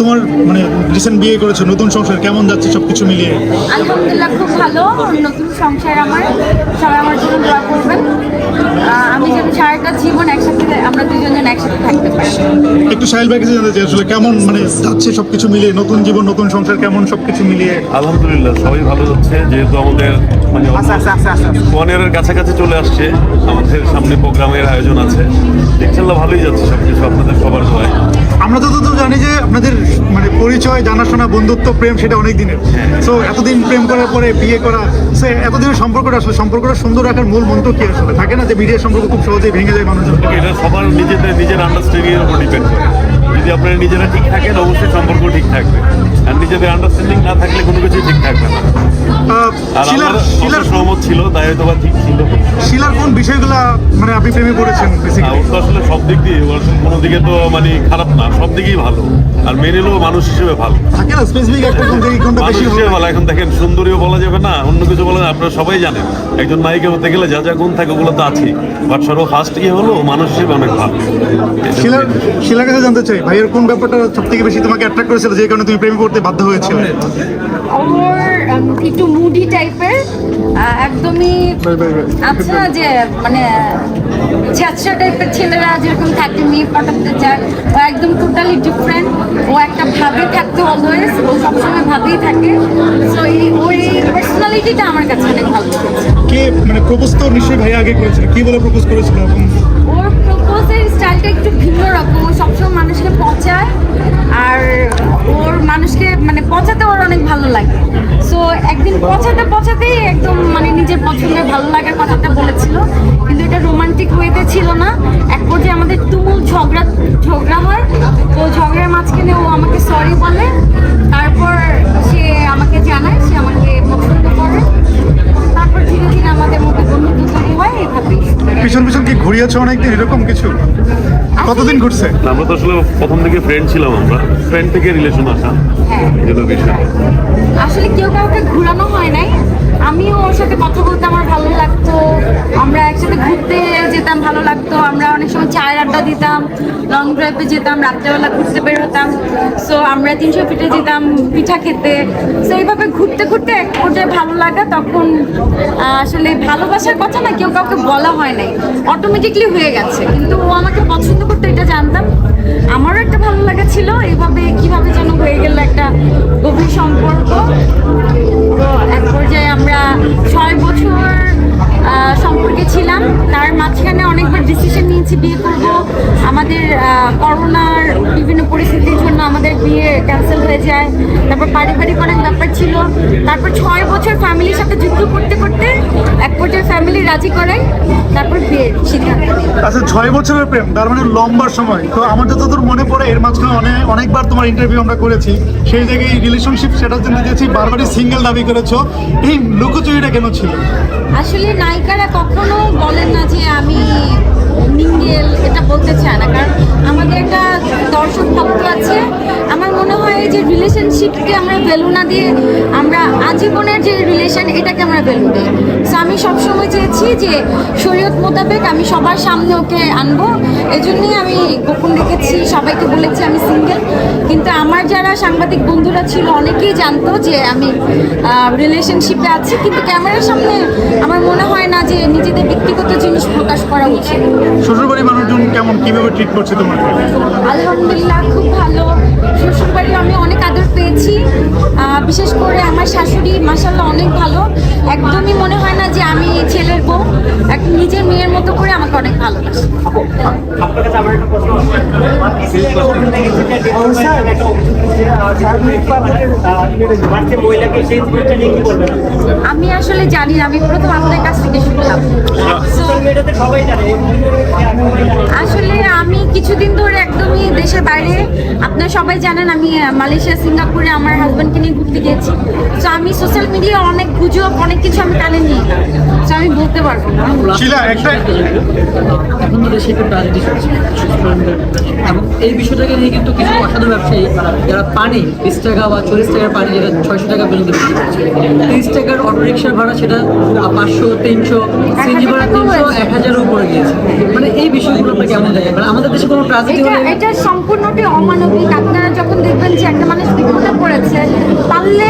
তোমার মানে রিসেন্ট বিয়ে করেছ নতুন সংসার কেমন যাচ্ছে সবকিছু মিলিয়ে? আলহামদুলিল্লাহ খুব ভালো নতুন সংসার আমার সবাই আমার জন্য দোয়া করবেন। আমি যেন সারাটা জীবন একসাথে আমরা দুজন একসাথে থাকতে পারি। একটু সাহিল ভাই কাছে জানতে চাই আসলে কেমন মানে যাচ্ছে সবকিছু মিলিয়ে নতুন জীবন নতুন সংসার কেমন সবকিছু মিলিয়ে? আলহামদুলিল্লাহ সবাই ভালো যাচ্ছে যেহেতু আমাদের মানে পনেরোর কাছাকাছি চলে আসছে আমাদের সামনে প্রোগ্রামের আয়োজন আছে। ইনশাল্লাহ ভালোই যাচ্ছে সবকিছু আপনাদের সবার দোয়ায় আমরা তো তো জানি যে আপনাদের পরিচয় জানাশোনা বন্ধুত্ব প্রেম সেটা অনেক দিনের। সো এতদিন প্রেম করার পরে বিয়ে করা সে এতদিনের সম্পর্কটা আসলে সম্পর্কটা সুন্দর রাখার মূল মন্ত্র কি আসলে? থাকে না যে বিয়ের সম্পর্ক খুব সহজেই ভেঙে যায় মানুষজন এটা সবার নিজেদের নিজের আন্ডারস্ট্যান্ডিং এর উপর ডিপেন্ড করে। যদি আপনারা নিজেরা ঠিক থাকেন অবশ্যই সম্পর্ক ঠিক থাকবে। আর নিজেদের আন্ডারস্ট্যান্ডিং না থাকলে কোনো কিছু ঠিক থাকবে না। আর শিলার সহমত ছিল তাই হয়তো বা ঠিক ছিল। শিলার কোন বিষয়গুলা মানে আপনি প্রেমে পড়েছেন ওর তো আসলে সব দিক দিয়ে ওর কোনো দিকে তো মানে খারাপ না সব দিকেই ভালো। আর নিলেও মানুষ হিসেবে ভালো। থাকে না স্পেসিফিক একটা কোন থেকে কোনটা বেশি ভালো? হিসেবে ভালো। এখন দেখেন সুন্দরীও বলা যাবে না অন্য কিছু বলা আপনারা সবাই জানেন। একজন নায়িকা হতে গেলে যা যা গুণ থাকে ওগুলো তো আছেই। বাট সর্ব ফার্স্ট কি হলো? মানুষ হিসেবে অনেক ভালো। শিলার শিলার কাছে জানতে চাই ভাইয়ের কোন ব্যাপারটা সব থেকে বেশি তোমাকে অ্যাট্রাক্ট করেছিল যে কারণে তুমি প্রেমে পড়তে বাধ্য হয়েছিলে? ওর একটু মুডি টাইপের একদমই আচ্ছা যে মানে ছ্যাঁচড়া টাইপের ছেলেরা যেরকম থাকে মেয়ে পটাতে চায় ও একদম টোটালি ডিফারেন্ট ও একটা ভাবে থাকতো অলওয়েজ ও সবসময় ভাবেই থাকে। সো এই ওর এই পার্সোনালিটিটা আমার কাছে অনেক ভালো লেগেছে। কে মানে প্রপোজ তো নিশ্চয়ই ভাই আগে করেছিল। কি বলে প্রপোজ করেছিল? ওর স্টাইলটা একটু ভিন্ন রকম, ও সবসময় মানুষকে পচায়, আর ওর মানুষকে মানে পচাতে ওর অনেক ভালো লাগে। সো একদিন পচাতে পচাতেই একদম মানে নিজের পছন্দের ভালো লাগার কথাটা বলেছিল, কিন্তু এটা রোমান্টিক ওয়েতে ছিল না। এক পর্যায়ে আমাদের তুমুল ঝগড়া ঝগড়া হয়, তো ঝগড়ার মাঝখানে ও আমাকে সরি বলে, তারপর সে আমাকে জানায়, সে আমাকে পছন্দ করে। তারপর ধীরে ধীরে আমাদের মধ্যে বন্ধুত্ব তৈরি হয় এভাবেই পিছন পিছন কি ঘুরিয়েছো অনেকদিন? এরকম কিছু? কতদিন ঘুরছে? আমরা তো আসলে প্রথম থেকে ফ্রেন্ড ছিলাম আমরা। ফ্রেন্ড থেকে রিলেশন আসা এগুলো এই বিষয়। আসলে কেউ কাউকে ঘোরানো হয় নাই। আমিও ওর সাথে কথা বলতে আমার ভালো লাগতো। আমরা একসাথে ঘুরতে যেতাম, ভালো লাগতো। আমরা অনেক সময় চায়ের আড্ডা দিতাম লং ড্রাইভে যেতাম, রাত্রেবেলা ঘুরতে বের হতাম। সো আমরা তিনশো ফিটে যেতাম, পিঠা খেতে। সো এইভাবে ঘুরতে ঘুরতে এক পর্যায়ে ভালো লাগা, তখন আসলে ভালোবাসার কথা না, কেউ কাউকে বলা হয় নাই। অটোমেটিকলি হয়ে গেছে। কিন্তু ও আমাকে পছন্দ করতো, এটা জানতাম। আমারও একটা ভালো লাগা ছিল এইভাবে কীভাবে যেন হয়ে গেল একটা গভীর সম্পর্ক। তো এক পর্যায়ে আমরা ছয় বছর সম্পর্কে ছিলাম। তার মাঝখানে অনেকবার ডিসিশন নিয়েছি বিয়ে করব। আমাদের করোনার বিভিন্ন পরিস্থিতির জন্য আমাদের বিয়ে ক্যান্সেল হয়ে যায়। তারপর পারিবারিক অনেক ব্যাপার ছিল। তারপর ছয় বছর ফ্যামিলির সাথে যুদ্ধ করতে করতে এক পর্যায়ে ফ্যামিলি রাজি করাই তারপর বিয়ের সিদ্ধান্ত। আচ্ছা ছয় বছরের প্রেম তার মানে লম্বা সময়। তো আমার যতদূর মনে পড়ে এর মাঝখানে অনেক অনেকবার তোমার ইন্টারভিউ আমরা করেছি। সেই জায়গায় রিলেশনশিপ সেটার জন্য দিয়েছি বারবারই সিঙ্গেল দাবি করেছ। এই লুকোচুরিটা কেন ছিল? আসলে নায়িকারা কখনো বলেন না যে আমি মিঙ্গেল এটা বলতে চায় না। কারণ আমাদের একটা দর্শক ভক্ত আছে এই যে রিলেশনশিপকে আমরা ভ্যালু না দিয়ে আমরা আজীবনের যে রিলেশন এটাকে আমরা ভ্যালু দিই। সো আমি সবসময় চেয়েছি যে শরীয়ত মোতাবেক আমি সবার সামনে ওকে আনব। এই জন্যই আমি গোপন রেখেছি সবাইকে বলেছি আমি সিঙ্গেল কিন্তু আমার যারা সাংবাদিক বন্ধুরা ছিল অনেকেই জানতো যে আমি রিলেশনশিপে আছি। কিন্তু ক্যামেরার সামনে আমার মনে হয় না যে নিজেদের ব্যক্তিগত জিনিস প্রকাশ করা উচিত। শ্বশুরবাড়ির মানুষজন কেমন? কীভাবে ট্রিট করছে তোমাকে? আলহামদুলিল্লাহ খুব ভালো। শ্বশুরবাড়ি পেয়েছি বিশেষ করে আমার শাশুড়ি মাসাল্লাহ অনেক ভালো। একদমই মনে হয় না যে আমি ছেলের বউ। এক নিজের মেয়ের মতো করে আমাকে অনেক ভালোবাসে। আপনার কাছে আমার একটা প্রশ্ন মার্চে মহিলাকে সেই জিনিসটা নিয়ে কি বলবেন আমি আসলে জানি না আমি প্রথম আপনার কাছ থেকে শুনলাম। So, সোশ্যাল মিডিয়াতে সবাই জানে আসলে আমি কিছুদিন ধরে একদমই দেশের বাইরে। আপনারা সবাই জানেন আমি মালয়েশিয়া সিঙ্গাপুরে আমার হাজব্যান্ডকে নিয়ে ঘুরতে গিয়েছি। তো আমি সোশ্যাল মিডিয়ায় অনেক গুজব অনেক কিছু আমি কানে নিই না। তো আমি বলতে পারব না। শিলা একটা এখন তো দেশে একটা রাজনীতি এবং এই এই বিষয়টাকে নিয়ে কিন্তু কিছু অসাধু ব্যবসায়ী যারা পানি বিশ টাকা বা চল্লিশ টাকার পানি যেটা ছয়শো টাকা পর্যন্ত বিক্রি করছে তিরিশ টাকার অটো রিক্সার ভাড়া সেটা পাঁচশো তিনশো সিএনজি ভাড়া তিনশো এক হাজারের উপরে গিয়েছে। মানে এই বিষয়গুলো আপনার কেমন দেখেন মানে আমাদের দেশে কোনো ট্রাজেডি এটা সম্পূর্ণটাই অমানবিক। যে একটা মানুষ বিপদে পড়েছে পারলে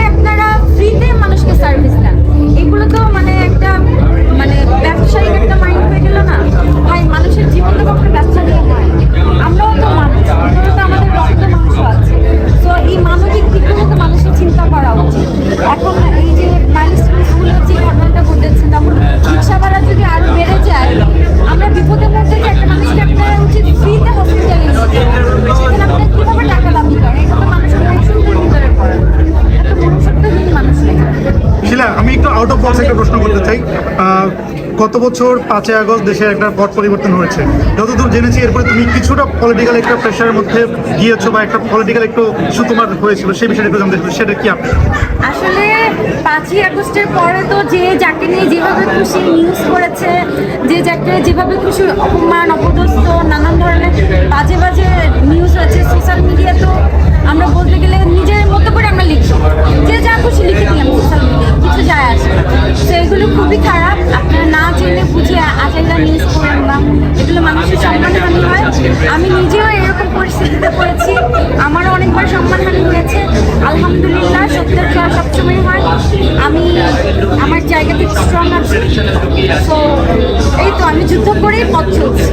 গত বছর পাঁচই আগস্ট দেশে একটা পট পরিবর্তন হয়েছে। যতদূর জেনেছি, এরপরে তুমি কিছুটা পলিটিক্যাল একটা প্রেশারের মধ্যে গিয়েছো বা একটা পলিটিক্যাল একটু ইস্যু তোমার হয়েছিল, সেই বিষয়টা একটু জানতে সেটা কি আপনি আসলে পাঁচই আগস্টের পরে তো যে যাকে নিয়ে যেভাবে খুশি নিউজ করেছে, যে যাকে যেভাবে খুশি অপমান, অপদস্থ, নানান ধরনের বাজে বাজে নিউজ আছে সোশ্যাল মিডিয়া তো আমরা বলতে গেলে নিজের মতো করে আমরা লিখি। আমার জায়গাতে স্ট্রং আছে। তো এই তো আমি যুদ্ধ করেই পথ চলছি।